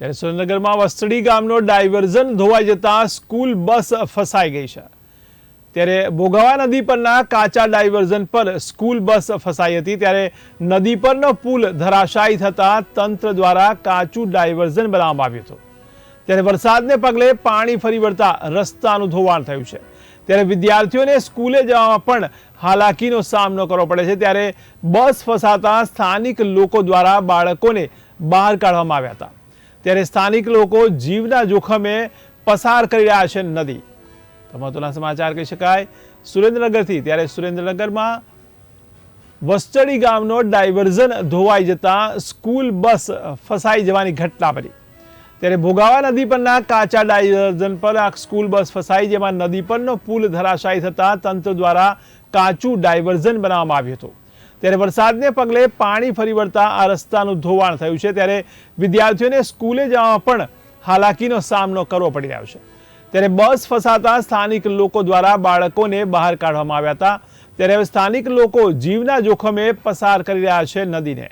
ત્યારે સુરેન્દ્રનગરમાં વસ્તડી ગામનો ડાયવર્ઝન ધોવાઈ જતા સ્કૂલ બસ ફસાઈ ગઈ છે. ત્યારે ભોગાવા નદી પરના કાચા ડાયવર્ઝન પર સ્કૂલ બસ ફસાઈ હતી. ત્યારે નદી પરનો પુલ ધરાશાયી થતાં તંત્ર દ્વારા કાચું ડાયવર્ઝન બનાવવામાં આવ્યું હતું. ત્યારે વરસાદને પગલે પાણી ફરી વળતા રસ્તાનું ધોવાણ થયું છે. ત્યારે વિદ્યાર્થીઓને સ્કૂલે જવામાં પણ હાલાકીનો સામનો કરવો પડે છે. ત્યારે બસ ફસાતા સ્થાનિક લોકો દ્વારા બાળકોને બહાર કાઢવામાં આવ્યા હતા. ત્યારે સ્થાનિક લોકો જીવના જોખમે પસાર કરી રહ્યા છે નદી. તો મહત્વના સમાચાર કહી શકાય, સુરેન્દ્રનગરથી ત્યારે સુરેન્દ્રનગરમાં વસ્તડી ગામનો ડાયવર્ઝન ધોવાઈ જતાં સ્કૂલ બસ ફસાઈ જવાની ઘટના બની. ત્યારે ભોગાવા નદી પરના કાચા ડાયવર્ઝન પર આ સ્કૂલ બસ ફસાઈ જેમાં નદી પરનો પુલ ધરાશાયી થતાં તંત્ર દ્વારા કાચું ડાયવર્ઝન બનાવવામાં આવ્યું હતું. ત્યારે વરસાદને પગલે પાણી ફરી વળતા આ રસ્તાનું ધોવાણ થયું છે. ત્યારે વિદ્યાર્થીઓને સ્કૂલે જવામાં પણ હાલાકીનો સામનો કરવો પડી રહ્યો છે. ત્યારે બસ ફસાતા સ્થાનિક લોકો દ્વારા બાળકોને બહાર કાઢવામાં આવ્યા હતા. ત્યારે હવે સ્થાનિક લોકો જીવના જોખમે પસાર કરી રહ્યા છે નદીને.